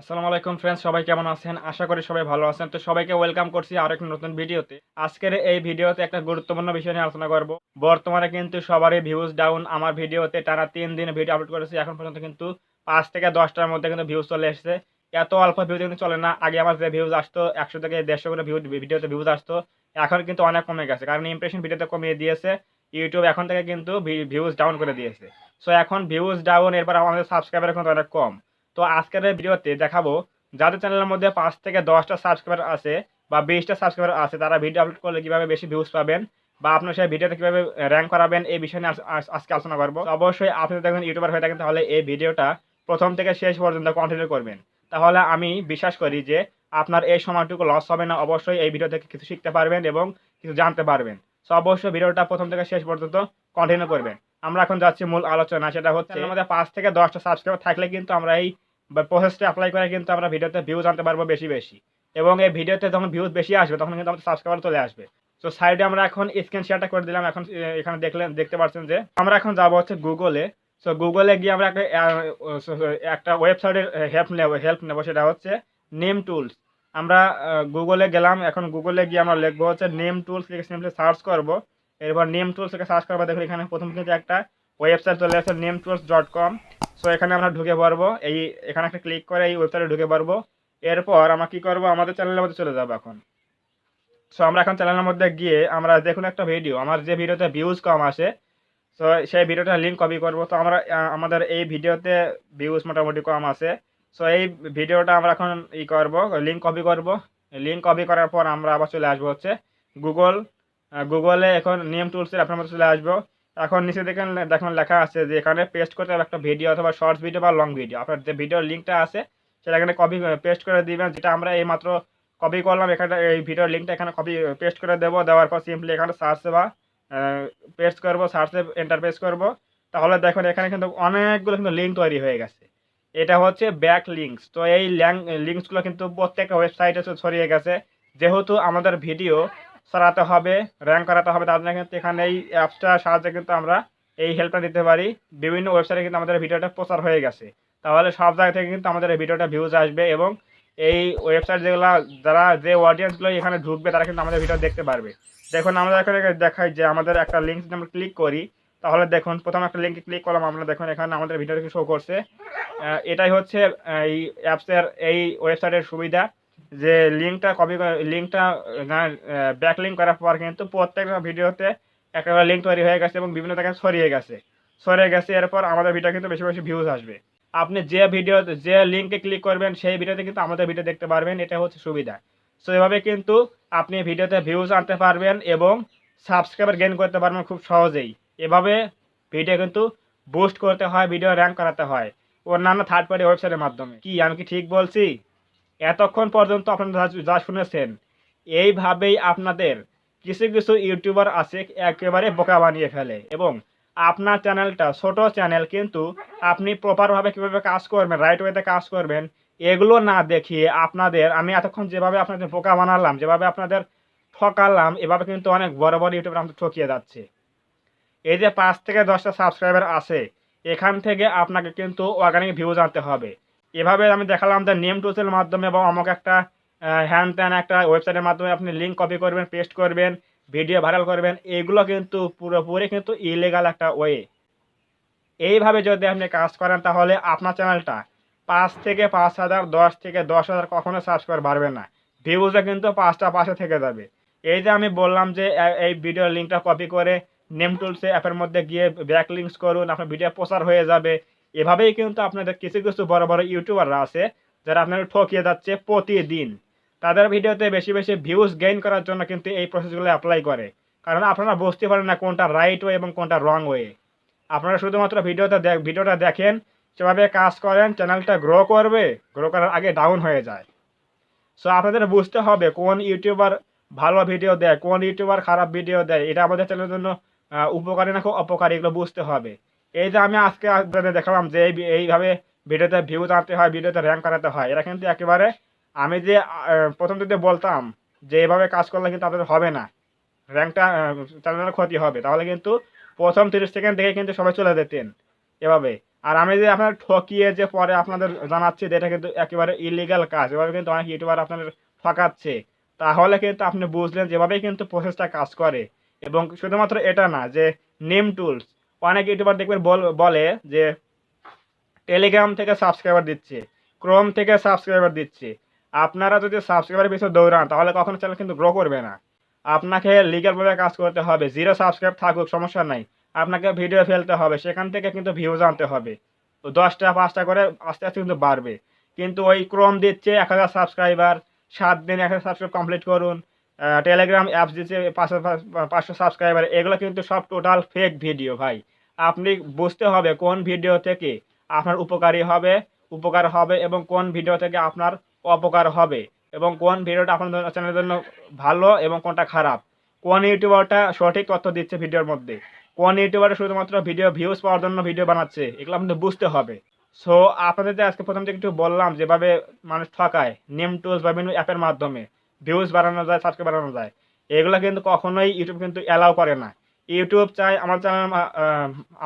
আসসালামু আলাইকুম ফ্রেন্ডস সবাই কেমন আছেন? আশা করি সবাই ভালো আছেন। তো সবাইকে ওয়েলকাম করছি আর একটা নতুন ভিডিওতে। আজকের এই ভিডিওতে একটা গুরুত্বপূর্ণ বিষয় নিয়ে আলোচনা করব। বর্তমানে কিন্তু সবারই ভিউজ ডাউন আমার ভিডিওতে টানা তিন দিন ভিডিও আপলোড করেছি। এখন পর্যন্ত কিন্তু পাঁচ থেকে দশটার মধ্যে কিন্তু ভিউজ চলে এসেছে। এত অল্প ভিউজ কিন্তু চলে না। আগে আমার যে ভিউজ আসতো, একশো থেকে দেড়শো করে ভিউ ভিডিওতে ভিউজ আসতো। এখন কিন্তু অনেক কমে গেছে। কারণ ইমপ্রেশন ভিডিওতে কমিয়ে দিয়েছে। ইউটিউব এখন থেকে কিন্তু ভিউজ ডাউন করে দিয়েছে। সো এখন ভিউজ ডাউন এরপর আমাদের সাবস্ক্রাইবার এখন অনেক কম। তো আজকের এই ভিডিওতে দেখাবো, যাদের চ্যানেলের মধ্যে পাঁচ থেকে দশটা সাবস্ক্রাইবার আছে বা বিশটা সাবস্ক্রাইবার আছে, তারা ভিডিও আপলোড করলে কীভাবে বেশি ভিউজ পাবেন বা আপনার সেই ভিডিওতে কীভাবে র্যাঙ্ক করাবেন, এই বিষয় নিয়ে আজ- আজ- আজকে আলোচনা করব। অবশ্যই আপনি যদি একজন ইউটিউবার হয়ে থাকেন, তাহলে এই ভিডিওটা প্রথম থেকে শেষ পর্যন্ত কন্টিনিউ করবেন। তাহলে আমি বিশ্বাস করি যে আপনার এই সময়টুকু লস হবে না, অবশ্যই এই ভিডিও থেকে কিছু শিখতে পারবেন এবং কিছু জানতে পারবেন। তো অবশ্যই ভিডিওটা প্রথম থেকে শেষ পর্যন্ত কন্টিনিউ করবেন। আমরা এখন যাচ্ছি মূল আলোচনা, সেটা হচ্ছে আমাদের পাঁচ থেকে দশটা সাবস্ক্রাইবার থাকলে কিন্তু আমরা এই প্রসেসটা অ্যাপ্লাই করে কিন্তু আমরা ভিডিওতে ভিউজ আনতে পারব বেশি বেশি। এবং এই ভিডিওতে যখন ভিউজ বেশি আসবে, তখন কিন্তু আমাদের সাবস্ক্রাইবার চলে আসবে। তো সাইডে আমরা এখন স্ক্রিন শেয়ারটা করে দিলাম। এখন এখানে দেখলেন, দেখতে পাচ্ছেন যে আমরা এখন যাব হচ্ছে গুগলে সো গুগলে গিয়ে আমরা একটা ওয়েবসাইটের হেল্প নেব হেল্প নেব, সেটা হচ্ছে নেম টুলস আমরা গুগলে গেলাম, এখন গুগলে গিয়ে আমরা লিখব হচ্ছে নেম টুলস লিখে সিম্পলি সার্চ করব। এরপর নেম টুলস থেকে সার্চ করব, দেখুন এখানে প্রথম কিন্তু একটা ওয়েবসাইট চলে আসছে name tools dot com so এখানে আমরা ঢুকে পারব এই, এখানে একটা ক্লিক করে এই ওয়েবসাইটে ঢুকে পারব এরপর আমরা কি করব? আমাদের চ্যানেলের মধ্যে চলে যাব এখন। সো আমরা এখন চ্যানেলের মধ্যে গিয়ে আমরা দেখুন একটা ভিডিও আমার যে ভিডিওতে ভিউজ কম আসে সো সেই ভিডিওটার লিঙ্ক কপি করব। তো আমরা আমাদের এই ভিডিওতে ভিউজ মোটামুটি কম আছে সো এই ভিডিওটা আমরা এখন ই করব লিঙ্ক কপি করব। লিঙ্ক কপি করার পর আমরা আবার চলে আসব হচ্ছে গুগল গুগলে এখন নিয়ম টুলসের আপনার মধ্যে চলে আসব। এখন নিচে দেখেন, দেখুন লেখা আছে যে এখানে পেস্ট করতে হবে একটা ভিডিও অথবা শর্টস ভিডিও বা লং ভিডিও আপনার যে ভিডিওর লিঙ্কটা আছে, সেটা এখানে কপি পেস্ট করে দিবেন, যেটা আমরা এই মাত্র কপি করলাম এখানে এই ভিডিওর লিঙ্কটা এখানে কপি পেস্ট করে দেবো। দেওয়ার পর সিম্পলি এখানে সার্চে বা পেস্ট করব সার্চে এন্টার পেস্ট করব। তাহলে দেখুন, এখানে কিন্তু অনেকগুলো কিন্তু লিঙ্ক তৈরি হয়ে গেছে। এটা হচ্ছে ব্যাক লিঙ্কস তো এই ল্যাং লিঙ্কসগুলো কিন্তু প্রত্যেকটা ওয়েবসাইটে ছড়িয়ে গেছে। যেহেতু আমাদের ভিডিও সরাতে হবে র্যাঙ্ক করাতে হবে। তার জন্য কিন্তু এখানে এই অ্যাপসটার সাহায্যে কিন্তু আমরা এই হেল্পটা দিতে পারি। বিভিন্ন ওয়েবসাইটে কিন্তু আমাদের ভিডিওটা প্রচার হয়ে গেছে। তাহলে সব জায়গা থেকে কিন্তু আমাদের এই ভিডিওটা ভিউজ আসবে এবং এই ওয়েবসাইট যেগুলো, যারা যে অডিয়েন্সগুলো এখানে ঢুকবে, তারা কিন্তু আমাদের ভিডিও দেখতে পারবে। দেখুন, আমরা এখানে দেখাই যে আমাদের একটা লিঙ্ক যদি আমরা ক্লিক করি, তাহলে দেখুন, প্রথম একটা লিঙ্কে ক্লিক করলাম আমরা, দেখুন এখানে আমাদের ভিডিওটা শো করছে। এটাই হচ্ছে এই অ্যাপসের এই ওয়েবসাইটের সুবিধা। যে লিঙ্কটা কপি লিঙ্কটা ব্যাক লিঙ্ক করার পর কিন্তু প্রত্যেকটা ভিডিওতে একটা লিঙ্ক তৈরি হয়ে গেছে এবং বিভিন্ন জায়গায় ছড়িয়ে গেছে। ছড়িয়ে গেছে, এরপর আমাদের ভিডিও কিন্তু বেশি বেশি ভিউজ আসবে। আপনি যে ভিডিও যে লিঙ্কে ক্লিক করবেন, সেই ভিডিওতে কিন্তু আমাদের ভিডিও দেখতে পারবেন, এটা হচ্ছে সুবিধা। সো এভাবে কিন্তু আপনি ভিডিওতে ভিউজ আনতে পারবেন এবং সাবস্ক্রাইবার গেইন করতে পারবেন খুব সহজেই। এভাবে ভিডিও কিন্তু বুস্ট করতে হয় ভিডিও র্যাঙ্ক করাতে হয়। অন্যান্য থার্ড পার্টি ওয়েবসাইটের মাধ্যমে। কি, আমি কি ঠিক বলছি? এতক্ষণ পর্যন্ত আপনারা যা- শুনেছেন, এইভাবেই আপনাদের কিছু কিছু ইউটিউবার আছে একেবারে বোকা বানিয়ে ফেলে। এবং আপনার চ্যানেলটা, ছোট চ্যানেল, কিন্তু আপনি প্রপারভাবে কীভাবে কাজ করবেন রাইট ওয়েতে কাজ করবেন, এগুলো না দেখিয়ে আপনাদের, আমি এতক্ষণ যেভাবে আপনাদের বোকা বানালাম, যেভাবে আপনাদের ঠকালাম, এভাবে কিন্তু অনেক বড় বড় ইউটিউবার আমাদের ঠকিয়ে যাচ্ছে। এই যে পাঁচ থেকে দশটা সাবস্ক্রাইবার আছে, এখান থেকে আপনাকে কিন্তু অর্গানিক ভিউজ আনতে হবে। এভাবে আমি দেখালাম যে নেম টুলসের মাধ্যমে বা আমাকে একটা হ্যান ত্যান একটা ওয়েবসাইটের মাধ্যমে আপনি লিঙ্ক কপি করবেন পেস্ট করবেন ভিডিও ভাইরাল করবেন, এগুলো কিন্তু পুরোপুরি কিন্তু ইলিগাল একটা ওয়ে এইভাবে যদি আপনি কাজ করেন তাহলে আপনার চ্যানেলটা পাঁচ থেকে পাঁচ হাজার, দশ থেকে দশ হাজার কখনো সাবস্ক্রাইবার বাড়বে না। ভিউজে কিন্তু পাঁচটা পাশে থেকে যাবে। এই যে আমি বললাম যে এই ভিডিওর লিঙ্কটা কপি করে নেম টুলসে অ্যাপের মধ্যে গিয়ে ব্যাক লিঙ্কস করুন, আপনার ভিডিও প্রচার হয়ে যাবে। এভাবেই কিন্তু আপনাদের কিছু কিছু বড় বড় ইউটিউবাররা আছে, যারা আপনাদের ঠকিয়ে যাচ্ছে প্রতিদিন। তাদের ভিডিওতে বেশি বেশি ভিউজ গেইন করার জন্য কিন্তু এই প্রসেসগুলো অ্যাপ্লাই করে। কারণ আপনারা বুঝতে পারেন না কোনটা রাইট ওয়ে এবং কোনটা রং ওয়ে আপনারা শুধুমাত্র ভিডিওতে দেখ ভিডিওটা দেখেন সেভাবে কাজ করেন চ্যানেলটা গ্রো করবে গ্রো করার আগে ডাউন হয়ে যায়। সো আপনাদের বুঝতে হবে কোন ইউটিউবার ভালো ভিডিও দেয়, কোন ইউটিউবার খারাপ ভিডিও দেয়। এটা আমাদের চ্যানেলের জন্য উপকারী না খুব অপকারী, এগুলো বুঝতে হবে। এই যে আমি আজকে দেখালাম যে এই- এইভাবে ভিডিওতে ভিউ আনতে হয়, ভিডিওতে র্যাঙ্ক করাতে হয় এরা কিন্তু একেবারে আমি যে প্রথম থেকে বলতাম যে এভাবে কাজ করলে কিন্তু তাদের হবে না। র্যাঙ্কটা চ্যানেলের ক্ষতি হবে। তাহলে কিন্তু প্রথম তিরিশ সেকেন্ড দেখে কিন্তু সবাই চলে যেতেন এভাবে। আর আমি যে আপনার ঠকিয়ে যে পরে আপনাদের জানাচ্ছি যে এটা কিন্তু একেবারে ইলিগাল কাজ, এভাবে কিন্তু অনেক ইউটিউবার আপনাদের ঠকাচ্ছে, তাহলে কিন্তু আপনি বুঝলেন যেভাবেই কিন্তু প্রসেসটা কাজ করে। এবং শুধুমাত্র এটা না, যে নেম টুলস অনেক ইউটিউবার দেখবেন বল- যে টেলিগ্রাম থেকে সাবস্ক্রাইবার দিচ্ছে ক্রোম থেকে সাবস্ক্রাইবার দিচ্ছে। আপনারা যদি সাবস্ক্রাইবার পিছনে দৌড়ান, তাহলে কখনো চ্যানেল কিন্তু গ্রো করবে না। আপনাকে লিগালভাবে কাজ করতে হবে জিরো সাবস্ক্রাইব থাকুক, সমস্যা নাই। আপনাকে ভিডিও ফেলতে হবে, সেখান থেকে কিন্তু ভিউজ আনতে হবে। তো দশটা, পাঁচটা করে আস্তে আস্তে কিন্তু বাড়বে। কিন্তু ওই ক্রোম দিচ্ছে এক হাজার সাবস্ক্রাইবার সাত দিন এক হাজার সাবস্ক্রাইব কমপ্লিট করুন। টেলিগ্রাম অ্যাপস দিচ্ছে পাঁচশো পাঁচশো সাবস্ক্রাইবার এগুলো কিন্তু সব টোটাল ফেক ভিডিও ভাই। আপনি বুঝতে হবে কোন ভিডিও থেকে আপনার উপকারী হবে, উপকার হবে এবং কোন ভিডিও থেকে আপনার অপকার হবে এবং কোন ভিডিওটা আপনার চ্যানেলের জন্য ভালো এবং কোনটা খারাপ। কোন ইউটিউবারটা সঠিক তথ্য দিচ্ছে ভিডিওর মধ্যে। কোন ইউটিউবারে শুধুমাত্র ভিডিও ভিউজ পাওয়ার জন্য ভিডিও বানাচ্ছে, এগুলো আপনাদের বুঝতে হবে। সো আপনাদের আজকে প্রথম থেকে একটু বললাম যেভাবে মানুষ ঠকায় নেম টুলস বা বিভিন্ন অ্যাপের মাধ্যমে ভিউজ বাড়ানো যায় সাবস্ক্রাইব বাড়ানো যায়, এগুলো কিন্তু কখনোই ইউটিউব কিন্তু অ্যালাউ করে না। ইউটিউব চাই, আমার চ্যানেল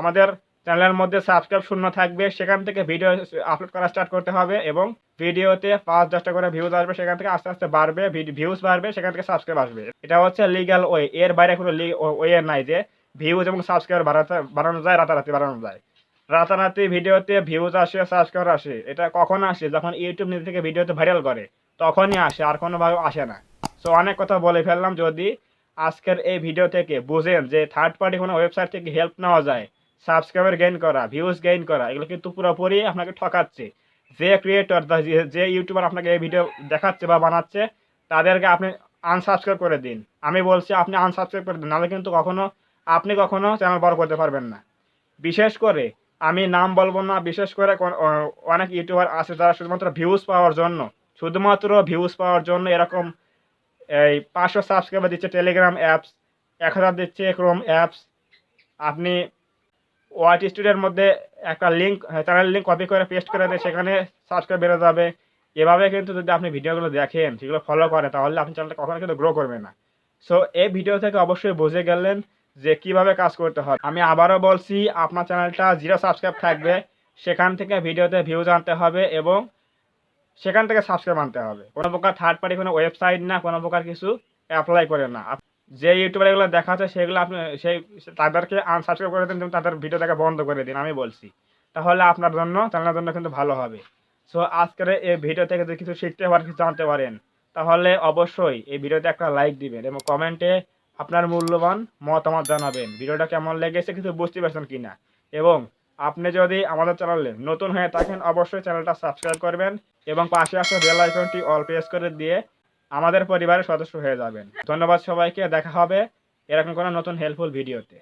আমাদের চ্যানেলের মধ্যে সাবস্ক্রাইব শূন্য থাকবে, সেখান থেকে ভিডিও আপলোড করা স্টার্ট করতে হবে এবং ভিডিওতে পাঁচ দশটা করে ভিউজ আসবে, সেখান থেকে আস্তে আস্তে বাড়বে ভিউজ বাড়বে, সেখান থেকে সাবস্ক্রাইব আসবে। এটা হচ্ছে লিগ্যাল ওয়ে এর বাইরে কোনো ওয়ে নাই যে ভিউজ এবং সাবস্ক্রাইব বাড়াতে, বাড়ানো যায়, রাতারাতি বাড়ানো যায়। রাতারাতি ভিডিওতে ভিউজ আসে সাবস্ক্রাইবার আসে, এটা কখন আসে? যখন ইউটিউব নিজে থেকে ভিডিওতে ভাইরাল করে, তখনই আসে, আর কোনোভাবে আসে না। সো অনেক কথা বলে ফেললাম, যদি আজকের এই ভিডিও থেকে বুঝেন যে থার্ড পার্টি কোনো ওয়েবসাইট থেকে হেল্প নেওয়া যায় সাবস্ক্রাইবার গেইন করা ভিউজ গেইন করা, এগুলো কিন্তু পুরোপুরি আপনাকে ঠকাচ্ছে। যে ক্রিয়েটর যে ইউটিউবার আপনাকে এই ভিডিও দেখাচ্ছে বা বানাচ্ছে, তাদেরকে আপনি আনসাবস্ক্রাইব করে দিন। আমি বলছি আপনি আনসাবস্ক্রাইব করে দিন, নাহলে কিন্তু কখনো আপনি কখনো চ্যানেল বড় করতে পারবেন না। বিশেষ করে আমি নাম বলব না, বিশেষ করে অনেক ইউটিউবার আছে যারা শুধুমাত্র ভিউজ পাওয়ার জন্য। শুধুমাত্র ভিউজ পাওয়ার জন্য এরকম এই পাঁচশো সাবস্ক্রাইবার দিচ্ছে টেলিগ্রাম অ্যাপস এক হাজার দিচ্ছে ক্রোম অ্যাপস আপনি ওয়াইট স্টুডিওর মধ্যে একটা লিঙ্ক চ্যানেল লিঙ্ক কপি করে পেস্ট করে দেয় সেখানে সাবস্ক্রাইব বেড়ে যাবে। এভাবে কিন্তু যদি আপনি ভিডিওগুলো দেখেন, সেগুলো ফলো করেন, তাহলে আপনি চ্যানেলটা কখনো কিন্তু গ্রো করবে না। সো এই ভিডিও থেকে অবশ্যই বুঝে গেলেন যে কীভাবে কাজ করতে হবে আমি আবারও বলছি, আপনার চ্যানেলটা জিরো সাবস্ক্রাইব থাকবে। সেখান থেকে ভিডিওতে ভিউজ আনতে হবে এবং সেখান থেকে সাবস্ক্রাইব আনতে হবে। কোনো প্রকার থার্ড পার্টি কোনো ওয়েবসাইট না, কোনো প্রকার কিছু অ্যাপ্লাই করে না। যে ইউটিউবার এগুলো দেখাচ্ছে, সেগুলো আপনি সেই তাদেরকে আনসাবস্ক্রাইব করে দিন, তাদের ভিডিও দেখা বন্ধ করে দিন, আমি বলছি। তাহলে আপনার জন্য চ্যানেলের জন্য কিন্তু ভালো হবে। সো আজকের এই ভিডিও থেকে যদি কিছু শিখতে পারেন, কিছু জানতে পারেন, তাহলে অবশ্যই এই ভিডিওতে একটা লাইক দিবেন এবং কমেন্টে আপনার মূল্যবান মতামত জানাবেন। ভিডিওটা কেমন লেগেছে, কিছু বুঝতে পারছেন কি না এবং আপনি যদি আমাদের চ্যানেলে নতুন হয়ে থাকেন, অবশ্যই চ্যানেলটা সাবস্ক্রাইব করবেন। এবং পাশে আসা বেল আইকনটি অল প্রেস করে দিয়ে আমাদের পরিবারের সদস্য হয়ে যাবেন। ধন্যবাদ সবাইকে, দেখা হবে এরকম কোনো নতুন হেল্পফুল ভিডিওতে